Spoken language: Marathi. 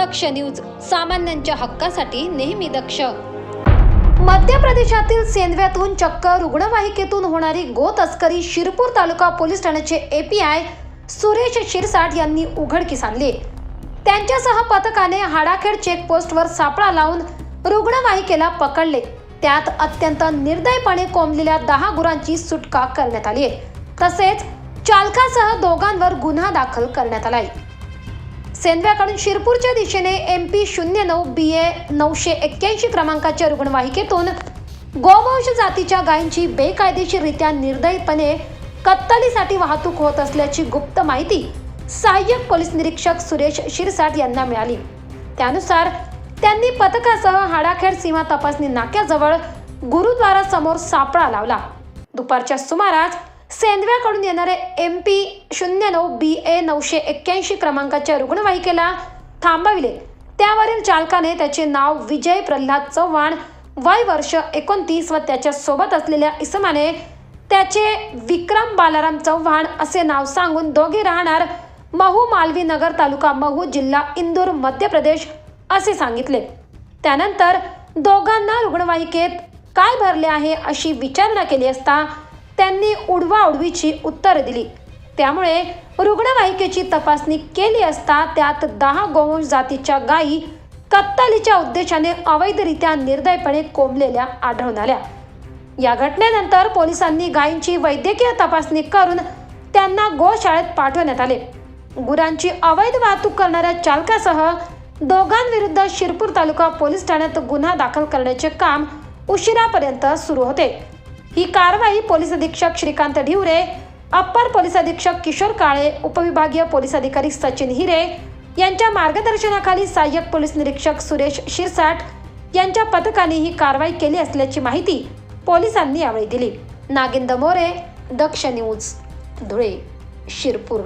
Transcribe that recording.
दक्ष न्यूज सामान्यांच्या हक्कासाठी नेहमी दक्ष. मध्य प्रदेशातील सेंदव्यातून चक्क रुग्णवाहिकेतून होणारी गो तस्करी शिरपूर तालुका पोलीस ठाण्याचे एपीआय सुरेश शिरसाट यांनी उघडकीस आणली. त्यांच्यासह पथकाने हाडाखेड चेकपोस्टवर सापळा लावून रुग्णवाहिकेला पकडले. त्यात अत्यंत निर्दयपणे कोंबलेल्या दहा गुरांची सुटका करण्यात आली तसेच चालकासह दोघांवर गुन्हा दाखल करण्यात आलाय. सेंद्व्याकडून शिरपूरच्या दिशेने एम पी शून्य नऊ बी ए नऊशे एक्क्याऐंशी क्रमांकाच्या रुग्णवाहिकेतून गोवंश जातीच्या गायींची बेकायदेशीररित्या निर्दयीपणे कत्तलीसाठी वाहतूक होत असल्याची गुप्त माहिती सहाय्यक पोलीस निरीक्षक सुरेश शिरसाट यांना मिळाली. त्यानुसार त्यांनी पथकासह हाडाखेड सीमा तपासणी नाक्याजवळ गुरुद्वारा समोर सापळा लावला. दुपारच्या सुमारास सेंदव्याकडून येणारे एम पी शून्य नऊ बी ए नऊशे एक्क्याऐंशी क्रमांकाच्या रुग्णवाहिकेला थांबविले. त्यावरील चालकाने त्याचे नाव विजय प्रल्हाद चव्हाण वय वर्ष एकोणतीस व त्याच्या सोबत असलेल्या इसमाने त्याचे विक्रम बालाराम चव्हाण असे नाव सांगून दोघे राहणार महू मालवी नगर तालुका महू जिल्हा इंदूर मध्य प्रदेश असे सांगितले. त्यानंतर दोघांना रुग्णवाहिकेत काय भरले आहे अशी विचारणा केली असता त्यांनी उडवाउडवीची उत्तरं दिली. त्यामुळे रुग्णवाहिकेची तपासणी केली असता त्यात दहा गोवंश जातीच्या गायी कत्तलीच्या उद्देशाने अवैधरित्या निर्दयपणे कोंबलेल्या आढळून आल्या. या घटनेनंतर पोलिसांनी गायींची वैद्यकीय तपासणी करून त्यांना गोशाळेत पाठवण्यात आले. गुरांची अवैध वाहतूक करणाऱ्या चालकासह दोघांविरुद्ध शिरपूर तालुका पोलीस ठाण्यात गुन्हा दाखल करण्याचे काम उशिरापर्यंत सुरू होते. ही कारवाई पोलीस अधीक्षक श्रीकांत ढिवरे अप्पर पोलीस अधीक्षक किशोर काळे उपविभागीय पोलीस अधिकारी सचिन हिरे यांच्या मार्गदर्शनाखाली सहाय्यक पोलीस निरीक्षक सुरेश शिरसाट यांच्या पथकाने ही कारवाई केली असल्याची माहिती पोलिसांनी यावेळी दिली. नागिंद मोरे दक्ष न्यूज धुळे शिरपूर.